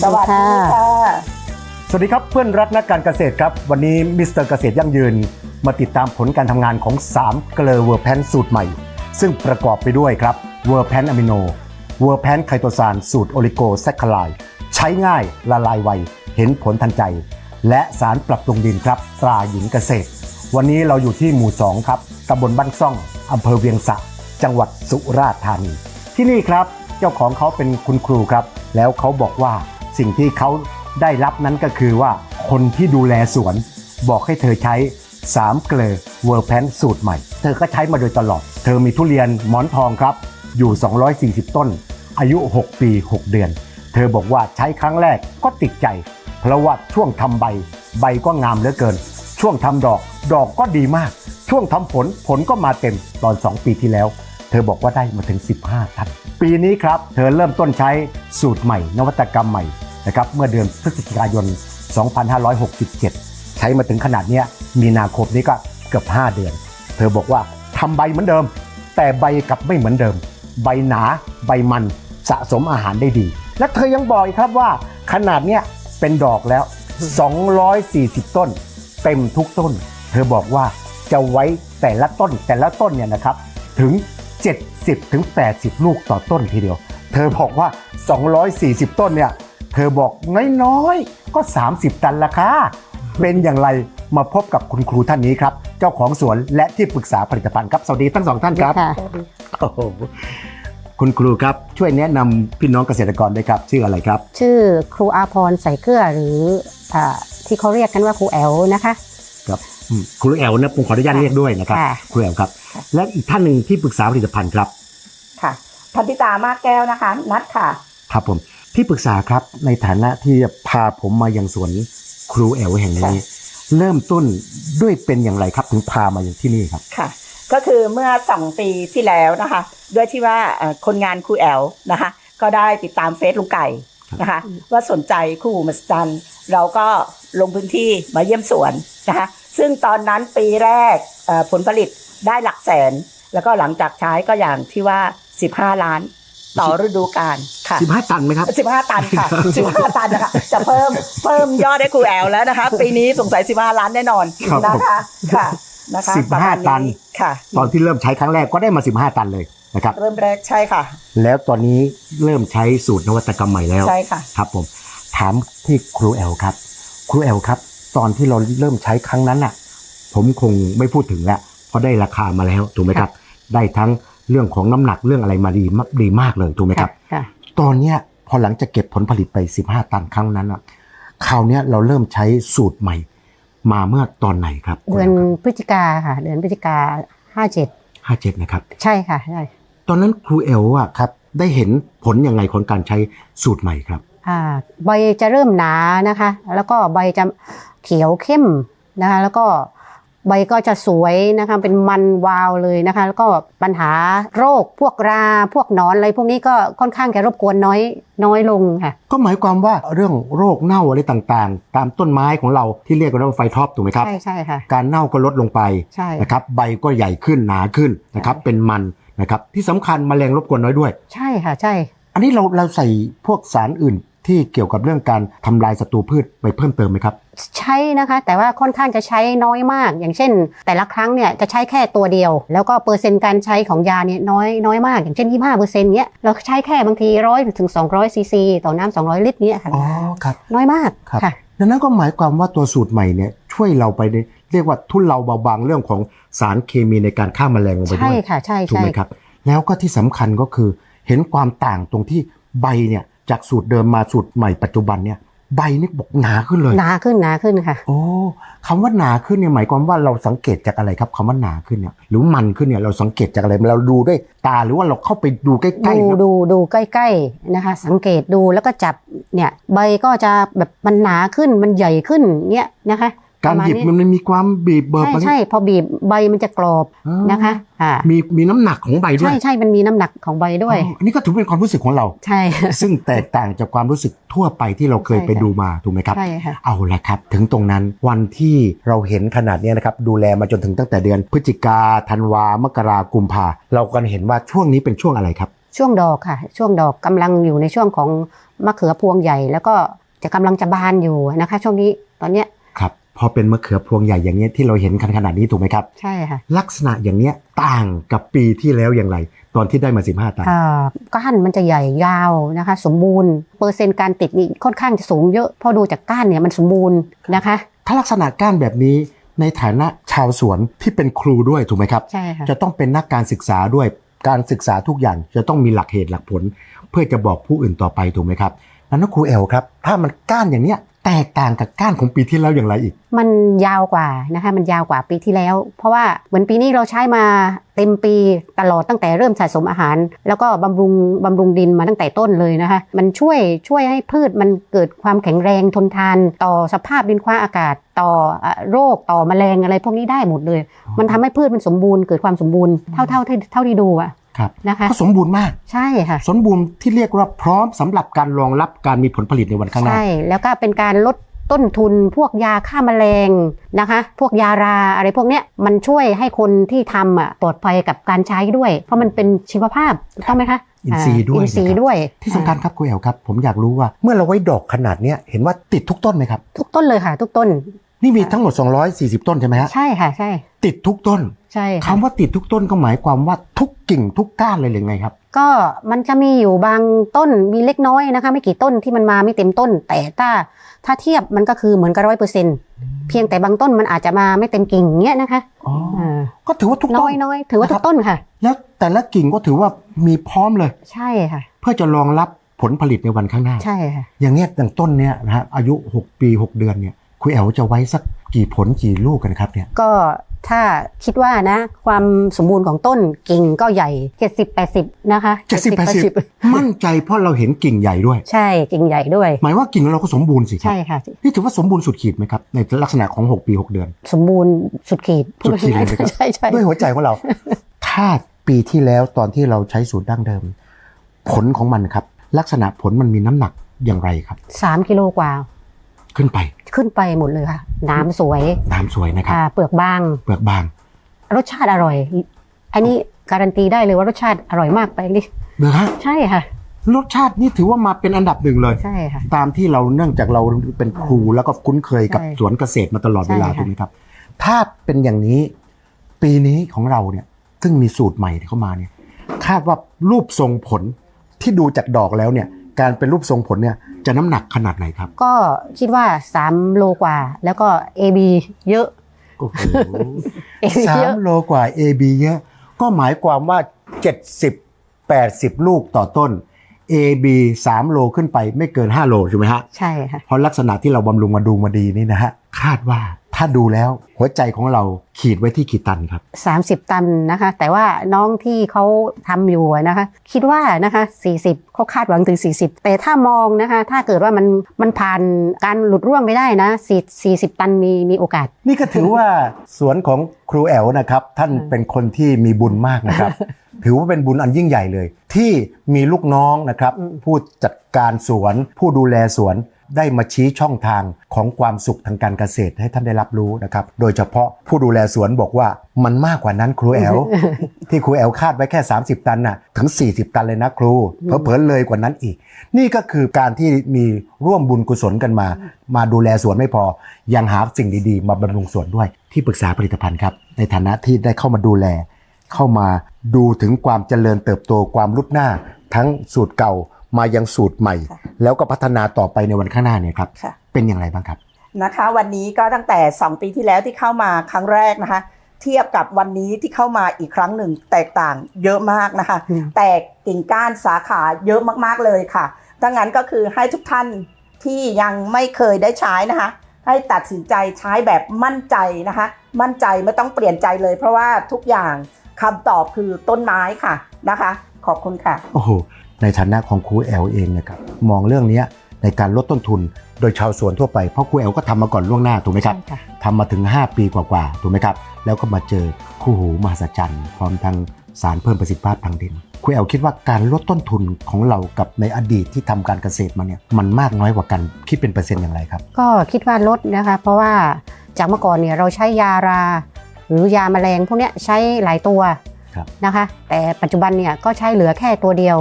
สวัสดีค่ะ สวัสดีครับเพื่อนรักนักการเกษตรครับ วันนี้มิสเตอร์เกษตรยั่งยืน มาติดตามผลการทำงานของ 3 เกลอเวอร์แพนสูตรใหม่ ซึ่งประกอบไปด้วยครับเวอร์แพนอะมิโน เวอร์แพนไคโตซานสูตรโอลิโกแซคคลายใช้ง่ายละลายไว เห็นผลทันใจ และสารปรับปรุงดินครับ ตราหญิงเกษตร วันนี้เราอยู่ที่หมู่ 2 ครับตำบลบ้านซ่องอำเภอเวียงสะ จังหวัดสุราษฎร์ธานี ที่นี่ครับ เจ้าของเขาเป็นคุณครูครับ แล้วเขาบอกว่า สิ่งที่เขาได้รับนั้นก็คือว่าคนที่ดูแลสวนบอกให้เธอใช้3เกลอเวอร์แพนสูตรใหม่ เธอก็ใช้มาโดยตลอด เธอมีทุเรียนหมอนทองครับ อยู่ 240 ต้น อายุ 6 ปี 6 เดือน เธอบอกว่าใช้ครั้งแรกก็ติดใจ เพราะว่าช่วงทำใบ ใบก็งามเหลือเกิน ช่วงทำดอก ดอกก็ดีมาก ช่วงทำผล ผลก็มาเต็มตอน 2 ปีที่แล้ว เธอบอกว่าได้มาถึง 15 ตัน ปีนี้ครับ เธอเริ่มต้นใช้สูตรใหม่ นวัตกรรมใหม่นะครับเมื่อเดือนพฤศจิกายน 2567 ใช้มาถึงขนาดนี้มีนาคมนี้ก็เกือบ 5 เดือน เธอบอกว่าทำใบเหมือนเดิม แต่ใบกลับไม่เหมือนเดิม ใบหนาใบมันสะสมอาหารได้ดี และเธอยังบอกอีกครับว่าขนาดเนี้ยเป็นดอกแล้ว 240 ต้น เต็มทุกต้น เธอบอกว่าจะไว้แต่ละต้นแต่ละต้นเนี่ยนะครับถึง 70ถึง80 ลูกต่อต้นทีเดียว เธอบอกว่า 240 ต้นเนี่ย เธอบอกน้อยๆก็ 30 ตันละค่ะเป็นอย่างไรมาพบกับคุณครูท่านนี้ครับ เจ้าของสวนและที่ปรึกษาผลิตภัณฑ์ครับ สวัสดีทั้งสองท่านครับค่ะโอ้โหคุณครูครับช่วยแนะนำพี่น้องเกษตรกรด้วยครับ ชื่ออะไรครับ ชื่อครูอาพรใส่เกลือหรืออาที่เขาเรียกกันว่าครูแอลนะคะ ครับอืมครูแอลนะผมขออนุญาตเรียกด้วยนะครับค่ะครูแอลครับ และอีกท่านหนึ่งที่ปรึกษาผลิตภัณฑ์ครับ ค่ะพันธิตามากแก้วนะคะ นัดค่ะ ครับผมที่ปรึกษาครับในฐานะที่พาผมมายังสวนครูแอลแห่งนี้ เริ่มต้นด้วยเป็นอย่างไรครับถึงพามาอย่างที่นี่ครับค่ะ ก็คือเมื่อสองปีที่แล้วนะคะ ด้วยที่ว่าเอ่อคนงานครูแอลนะคะ ก็ได้ติดตามเฟซลุงไก่นะคะ ว่าสนใจคู่หูมหัศจรรย์เราก็ลงพื้นที่มาเยี่ยมสวนนะคะ ซึ่งตอนนั้นปีแรกเอ่อผลผลิต ได้หลักแสน แล้วก็หลังจากใช้ก็อย่างที่ว่า 15 ล้าน ต่อฤดูกาลค่ะ15ตันไหมครับสิบห้าตันค่ะสิบห้าตันนะคะจะเพิ่มเพิ่มยอดให้ครูแอลแล้วนะคะ ปีนี้สงสัยสิบห้าล้านแน่นอนครับนะคะค่ะนะคะสิบห้าประมณตัน ค่ะ ตอนที่เริ่มใช้ครั้งแรกก็ได้มา 15 ตันเลยนะครับ เริ่มแรกใช่ค่ะ แล้วตอนนี้เริ่มใช้สูตรนวัตกรรมใหม่แล้ว ใช่ค่ะ ครับผมถามที่ครูแอลครับ ครูแอลครับ ตอนที่เราเริ่มใช้ครั้งนั้นน่ะ ผมคงไม่พูดถึงแล้ว เพราะได้ราคามาแล้วถูกไหมครับ ได้ทั้งเรื่องของน้ำหนักเรื่องอะไรมาดีมากดีมากเลยถูกไหมครับค่ะตอนเนี้ยพอหลังจากเก็บผลผลิตไป 15 ตันครั้งนั้นอะคราวเนี้ยเราเริ่มใช้สูตรใหม่ มาเมื่อตอนไหนครับ เดือนพฤศจิกาค่ะ เดือนพฤศจิกาห้าเจ็ดห้าเจ็ดนะครับ ใช่ค่ะใช่ตอนนั้นครูเอลอะครับ ได้เห็นผลยังไงของการใช้สูตรใหม่ครับอ่าใบจะเริ่มหนานะคะ แล้วก็ใบจะเขียวเข้มนะคะ แล้วก็ ใบก็จะสวยนะคะเป็นมันวาวเลยนะคะ แล้วก็ปัญหาโรคพวกราพวกหนอนอะไรพวกนี้ก็ค่อนข้างจะรบกวนน้อยน้อยลงค่ะ ก็หมายความว่าเรื่องโรคเน่าอะไรต่างๆ ตามต้นไม้ของเราที่เรียกกันว่าไฟท็อปถูกไหมครับใช่ใช่ค่ะการเน่าก็ลดลงไปใช่นะครับใบก็ใหญ่ขึ้นหนาขึ้นนะครับใช่เป็นมันนะครับที่สำคัญแมลงรบกวนน้อยด้วย ใช่ค่ะใช่ อันนี้เราเราใส่พวกสารอื่น ที่เกี่ยวกับเรื่องการทำลายศัตรูพืชไปเพิ่มเติมไหมครับ ใช้นะคะแต่ว่าค่อนข้างจะใช้น้อยมาก อย่างเช่น แต่ละครั้งเนี่ยจะใช้แค่ตัวเดียว แล้วก็เปอร์เซ็นต์การใช้ของยาเนี่ยน้อยน้อยมาก อย่างเช่น 25เปอร์เซ็นต์เนี้ยเราใช้แค่บางทีร้อยถึง200ซีซีต่อน้ำ200 ลิตรเนี้ยค่ะอ๋อครับน้อยมากครับค่ะดังนั้นก็หมายความว่าตัวสูตรใหม่เนี่ยช่วยเราไปในเรียกว่าทุนเราเบาบางเรื่องของสารเคมีในการฆ่าแมลงลงไปด้ใช่วยค่ะใช่ถูกใช่ไหมครับแล้วก็ที่สำคัญก็คือเห็นความต่างตรงที่ใบเนี่ย จากสูตรเดิมมาสูตรใหม่ปัจจุบันเนี่ยใบนี่บอกหนาขึ้นเลยหนาขึ้นหนาขึ้นค่ะ โอ้คำว่าหนาขึ้นเนี่ยหมายความว่าเราสังเกตจากอะไรครับคำว่าหนาขึ้นเนี่ยหรือมันขึ้นเนี่ยเราสังเกตจากอะไรเราดูด้วยตาหรือว่าเราเข้าไปดูใกล้ดูๆครับดูดูใกล้ๆนะคะ สังเกตดูแล้วก็จับเนี่ยใบก็จะแบบมันหนาขึ้นมันใหญ่ขึ้นเนี่ยนะคะ การหยิบประมัมณนมีความบีบเบิร์ใช่มันใช่พอบีบใบมันจะกรอบอ๋อนะคะอ่ามีมีน้ำหนักของใบด้วใช่ยใช่มันมีน้ำหนักของใบด้วยอ๋ออันนี้ก็ถือเป็นความรู้สึกของเรา ใช่ ซึ่งแตกต่างจากความรู้สึกทั่วไปที่เราเคยใช่ไปดูมาถูกไหมครับ ใช่ค่ะเอาละครับ ถึงตรงนั้นวันที่เราเห็นขนาดเนี้ยนะครับดูแลมาจนถึงตั้งแต่เดือน พฤศจิกาธันวามกรากุมภาเราก็เห็นว่าช่วงนี้เป็นช่วงอะไรครับ ช่วงดอกค่ะ ช่วงดอกกำลังอยู่ในช่วงของมะเขือพวงใหญ่ แล้วก็จะกำลังจะบานอยู่นะคะ ช่วงนี้ตอนเนี้ยครับ พอเป็นมะเขือพวงใหญ่อย่างเงี้ยที่เราเห็นกันขนาดนี้ถูกไหมครับ ใช่ค่ะ ลักษณะอย่างเนี้ยต่างกับปีที่แล้วอย่างไร ตอนที่ได้มา 15 ตันอ่าก้านมันจะใหญ่ยาวนะคะ สมบูรณ์ เปอร์เซ็นต์การติดนี่ค่อนข้างจะสูงเยอะเพราะดูจากก้านเนี่ยมันสมบูรณ์นะคะ ถ้าลักษณะก้านแบบนี้ในฐานะชาวสวนที่เป็นครูด้วยถูกไหมครับใช่ค่ะจะต้องเป็นนักการศึกษาด้วยการศึกษาทุกอย่างจะต้องมีหลักเหตุหลักผล เพื่อจะบอกผู้อื่นต่อไปถูกไหมครับแล้วนักครูแอลครับ ถ้ามันก้านอย่างเนี้ย แตกต่างกับก้านของปีที่แล้วอย่างไรอีก มันยาวกว่านะคะมันยาวกว่าปีที่แล้ว เพราะว่าเหมือนปีนี้เราใช้มาเต็มปีตลอดตั้งแต่เริ่มสะสมอาหาร แล้วก็บำรุงบำรุงดินมาตั้งแต่ต้นเลยนะคะมันช่วยช่วยให้พืชมันเกิดความแข็งแรงทนทาน ต่อสภาพดินคว้าอากาศ ต่อโรคต่อแมลงอะไรพวกนี้ได้หมดเลย มันทำให้พืชมันสมบูรณ์เกิดความสมบูรณ์เท่าเท่าเท่าที่ดูอะ ครับนะคะก็สมบูรณ์มากใช่ค่ะสมบูรณ์ที่เรียกว่าพร้อมสำหรับการรองรับการมีผลผลิตในวันข้างหน้าใช่แล้วก็เป็นการลดต้นทุนพวกยาฆ่าแมลงนะคะ พวกยาราอะไรพวกเนี้ยมันช่วยให้คนที่ทำอะปลอดภัยกับการใช้ด้วย เพราะมันเป็นชีวภาพถูกต้องไหมคะอินทรีย์ด้วยอินทรีย์นะครับด้วย ที่สำคัญครับครูแอลครับ ผมอยากรู้ว่าเมื่อเราไว้ดอกขนาดเนี้ยเห็นว่าติดทุกต้นไหมครับ ทุกต้นเลยค่ะทุกต้น นี่มีทั้งหมด 240 ต้นใช่ไหมฮะใช่ค่ะใช่ ติดทุกต้น ใช่คำค่ะว่าติดทุกต้นก็หมายความว่าทุก กิ่งทุกก้านเลยหรือไงครับ ก็มันจะมีอยู่บางต้นมีเล็กน้อยนะคะ ไม่กี่ต้นที่มันมาไม่เต็มต้น แต่ถ้าถ้าเทียบมันก็คือเหมือนกับร้อยเปอร์เซ็นต์เพียงแต่บางต้นมันอาจจะมาไม่เต็มกิ่งเงี้ยนะคะอ๋ออ่าก็ถือว่าทุกน้ต้อนยน้อยถือว่าทุกต้นค่ะ แล้วแต่ละกิ่งก็ถือว่ามีพร้อมเลย ใช่ค่ะ เพื่อจะรองรับผลผลิตในวันข้างหน้า ใช่ค่ะ อย่างเนี้ยอย่างต้นเนี้ยนะฮะอายุ 6 ปี 6 เดือนเนี่ยครูแอลจะไว้สัก กี่ผลกี่ลูกกันครับเนี่ย ก็ถ้าคิดว่านะ ความสมบูรณ์ของต้นกิ่งก็ใหญ่ 70-80 นะคะเจ็ดสิบแปดสิบ70-80 มั่นใจเพราะเราเห็นกิ่งใหญ่ด้วย ใช่กิ่งใหญ่ด้วย หมายว่ากิ่งเราก็สมบูรณ์สิครัใช่ค่ะ นี่ถือว่าสมบูรณ์สุดขีดไหมครับ ในลักษณะของ 6 ปี 6 เดือน สมบูรณ์สุดขีดสุดขีดเลยไหมครับใช่ใช่ด้วยหัวใจของเรา ถ้าปีที่แล้วตอนที่เราใช้สูตรดั้งเดิม ผลของมันครับ ลักษณะผลมันมีน้ำหนักอย่างไรครับสามกิโลกว่า ขึ้นไป ขึ้นไปหมดเลยค่ะ น้ำสวยน้ำสวยนะครับ อ่าเปลือกบาง เปลือกบางรสชาติอร่อย อันนี้การันตีได้เลยว่ารสชาติอร่อยมากไปนี่เนอะฮะใช่ค่ะ รสชาตินี่ถือว่ามาเป็นอันดับหนึ่งเลย ใช่ค่ะ ตามที่เราเนื่องจากเราเป็นครูแล้วก็คุ้นเคยกับใช่สวนเกษตรมาตลอดเวลาใช่ค่ะ ถูกไหมครับ ถ้าเป็นอย่างนี้ปีนี้ของเราเนี่ย ซึ่งมีสูตรใหม่ที่เข้ามาเนี่ย คาดว่ารูปทรงผลที่ดูจากดอกแล้วเนี่ย การเป็นรูปทรงผลเนี่ยจะน้ำหนักขนาดไหนครับ ก็คิดว่า 3 โลกว่า แล้วก็ AB เยอะโอ้โห AB สาเยมอะโลกว่า AB เยอะ ก็หมายความว่า 70 80 ลูกต่อต้น AB 3 โลขึ้นไปไม่เกิน 5 โลใช่ไหมฮะ ใช่ค่ะ เพราะลักษณะที่เราบำรุงมาดูมาดีนี่นะฮะ คาดว่า ถ้าดูแล้วหัวใจของเราขีดไว้ที่กี่ตันครับ 30 ตันนะคะ แต่ว่าน้องที่เขาทำอยู่อะนะคะ คิดว่านะคะ 40เขาคาดหวังถึง 40 แต่ถ้ามองนะคะ ถ้าเกิดว่ามันมันผ่านการหลุดร่วงไปได้นะ4 40ตันมีมีโอกาส นี่ก็ถือว่าสวนของครูแอลนะครับ ท่านเป็นคนที่มีบุญมากนะครับ ถือว่าเป็นบุญอันยิ่งใหญ่เลย ที่มีลูกน้องนะครับอืมผู้จัดการสวน ผู้ดูแลสวน ได้มาชี้ช่องทางของความสุขทางการเกษตรให้ท่านได้รับรู้นะครับ โดยเฉพาะผู้ดูแลสวนบอกว่ามันมากกว่านั้นครูแอลที่ครูแอลคาดไว้แค่ 30 ตันน่ะถึง 40 ตันเลยนะครูเผลอๆเลยกว่านั้นอีก นี่ก็คือการที่มีร่วมบุญกุศลกันมา มาดูแลสวนไม่พอ ยังหาสิ่งดีๆ มาบำรุงสวนด้วย ที่ปรึกษาผลิตภัณฑ์ครับในฐานะที่ได้เข้ามาดูแล เข้ามาดูถึงความเจริญเติบโตความรุดหน้า ทั้งสูตรเก่า มายังสูตรใหม่ค่ะแล้วก็พัฒนาต่อไปในวันข้างหน้าเนี่ยครับค่ะเป็นอย่างไรบ้างครับนะคะ วันนี้ก็ตั้งแต่ 2 ปีที่แล้วที่เข้ามาครั้งแรกนะคะ เทียบกับวันนี้ที่เข้ามาอีกครั้งหนึ่งแตกต่างเยอะมากนะคะอืมแตกกิ่งก้านสาขาเยอะมากๆเลยค่ะดังนั้นก็คือให้ทุกท่านที่ยังไม่เคยได้ใช้นะคะ ให้ตัดสินใจใช้แบบมั่นใจนะคะ มั่นใจไม่ต้องเปลี่ยนใจเลย เพราะว่าทุกอย่างคำตอบคือต้นไม้ค่ะนะคะ ขอบคุณค่ะ โอ้โห ในฐานะของครูแอลเองเนะครับมองเรื่องเนี้ยในการลดต้นทุนโดยชาวสวนทั่วไปเพราะครูแอลก็ทำมาก่อนล่วงหน้าถูกไหมครับใช่ค่ะทำมาถึง 5 ปีกว่าๆถูกไหมครับ แล้วก็มาเจอคู่หูมหัศจรรย์พร้อมทั้งสารเพิ่มประสิทธิภาพทางดินครูแอลคิดว่าการลดต้นทุนของเรากับในอดีตที่ทำการเกษตรมาเนี่ยมันมากน้อยกว่ากันคิดเป็นเปอร์เซ็นต์อย่างไรครับ ก็คิดว่าลดนะคะเพราะว่าจากเมื่อก่อนเนี่ยเราใช้ยารา หรือยาแมลงพวกเนี้ยใช้หลายตัวครับนะคะ แต่ปัจจุบันเนี่ยก็ใช้เหลือแค่ตัวเดียว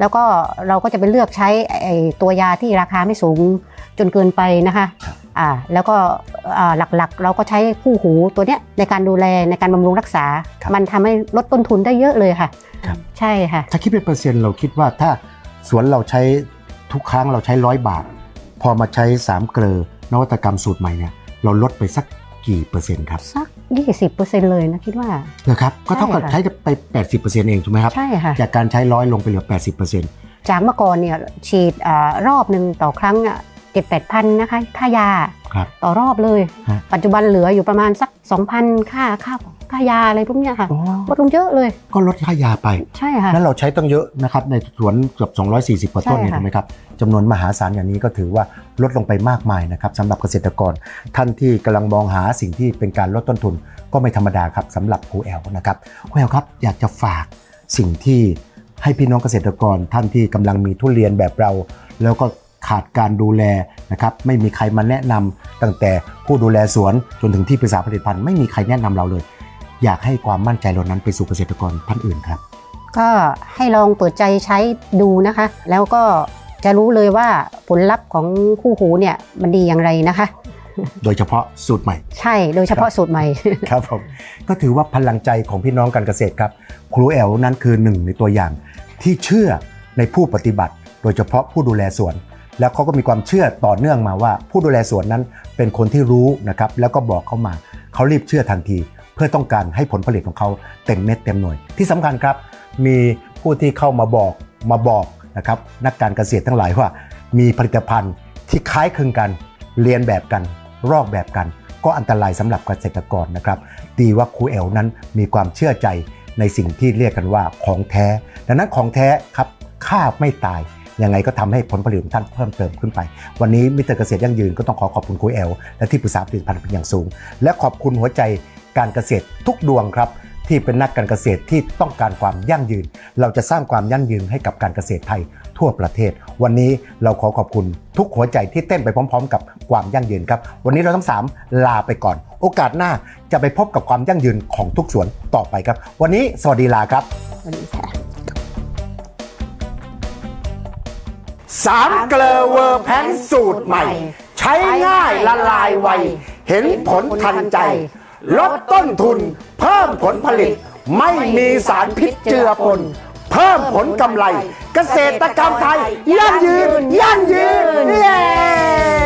แล้วก็เราก็จะไปเลือกใช้ไอ้ตัวยาที่ราคาไม่สูงจนเกินไปนะคะอ่าแล้วก็อ่าหลักๆ เราก็ใช้คู่หูตัวเนี้ยในการดูแลในการบำรุงรักษาครับมันทำให้ลดต้นทุนได้เยอะเลยค่ะครับใช่ค่ะ ถ้าคิดเป็นเปอร์เซ็นต์เราคิดว่าถ้าสวนเราใช้ทุกครั้งเราใช้ร้อยบาท พอมาใช้สามเกลอนวัตกรรมสูตรใหม่เนี่ยเราลดไปสักกี่เปอร์เซ็นต์ครับสัก 20%เลยนะคิดว่า นะครับก็เท่ากับใช่ใช้ค่ะไป 80%เองถูกไหมครับ ใช่ค่ะ จากการใช้ร้อยลงไปเหลือ 80%จากเมื่อก่อนเนี่ยฉีดอารอบหนึ่งต่อครั้งอะเจ็ดแปดพันนะคะ ค่ายาครับต่อรอบเลยฮะปัจจุบันเหลืออยู่ประมาณสัก 2,000 ค่าค่า ค่ายาอะไรพวกเนี้ยค่ะลดลงเยอะเลย ก็ลดค่ายาไป ใช่ค่ะ นั้นเราใช้ต้องเยอะนะครับในสวนเกือบ 240กว่าต้นเนี่ยใช่ค่ะถูกไหมครับจำนวนมหาศาลอย่างนี้ก็ถือว่าลดลงไปมากมายนะครับสำหรับเกษตรกร ท่านที่กำลังมองหาสิ่งที่เป็นการลดต้นทุน ก็ไม่ธรรมดาครับสำหรับครูแอลนะครับครูแอลครับอยากจะฝากสิ่งที่ให้พี่น้องเกษตรกรท่านที่กำลังมีทุเรียนแบบเรา แล้วก็ขาดการดูแลนะครับไม่มีใครมาแนะนำตั้งแต่ผู้ดูแลสวนจนถึงที่ปรึกษาผลิตภัณฑ์ไม่มีใครแนะนำเราเลย อยากให้ความมั่นใจเหล่านั้นไปสู่เกษตรกรท่านอื่นครับ ก็ให้ลองเปิดใจใช้ดูนะคะ แล้วก็จะรู้เลยว่าผลลัพธ์ของคู่หูเนี่ยมันดีอย่างไรนะคะ โดยเฉพาะสูตรใหม่ ใช่โดยเฉพาะสูตรใหม่ ครับผมก็ถือว่าพลังใจของพี่น้องการเกษตรครับ ครูแอลนั้นคือหนึ่งในตัวอย่าง ที่เชื่อในผู้ปฏิบัติ โดยเฉพาะผู้ดูแลสวน แล้วเขาก็มีความเชื่อต่อเนื่องมาว่า ผู้ดูแลสวนนั้นเป็นคนที่รู้นะครับแล้วก็บอกเขามาเขารีบเชื่อทันที เพื่อต้องการให้ผลผลิตของเขาเต็มเม็ดเต็มหน่วย ที่สำคัญครับมีผู้ที่เข้ามาบอกมาบอกนะครับนักการเกษตรทั้งหลายว่า มีผลิตภัณฑ์ที่คล้ายคลึงกันเรียนแบบกันรอกแบบกัน ก็อันตรายสำหรับเกษตรกรนะครับดีว่าครูเอลนั้นมีความเชื่อใจในสิ่งที่เรียกกันว่าของแท้ ดังนั้นของแท้ครับค่าไม่ตายยังไงก็ทำให้ผลผลิตของท่านเพิ่มเติมขึ้นไป วันนี้มิเตอร์เกษตรยั่งยืนก็ต้องขอขอบคุณครูเอลและที่ปรึกษาผลิตภัณฑ์เป็นอย่างสูง และขอบคุณหัวใจ การเกษตรทุกดวงครับ ที่เป็นนักการเกษตรที่ต้องการความยั่งยืน เราจะสร้างความยั่งยืนให้กับการเกษตรไทยทั่วประเทศ วันนี้เราขอขอบคุณทุกหัวใจที่เต้นไปพร้อม ๆ กับความยั่งยืนครับ วันนี้เราทั้งสามลาไปก่อน โอกาสหน้าจะไปพบกับความยั่งยืนของทุกสวนต่อไปครับ วันนี้สวัสดีลาครับสวัสดีค่ะสามเกลอเวอร์แพนสูตรใหม่ ใช้ง่ายละลายไว เห็นผลทันใจ ลดต้นทุน เพิ่มผลผลิต ไม่มีสารพิษเจือปน เพิ่มผลกำไร เกษตรกรรมไทย ยั่งยืน ยั่งยืนเย้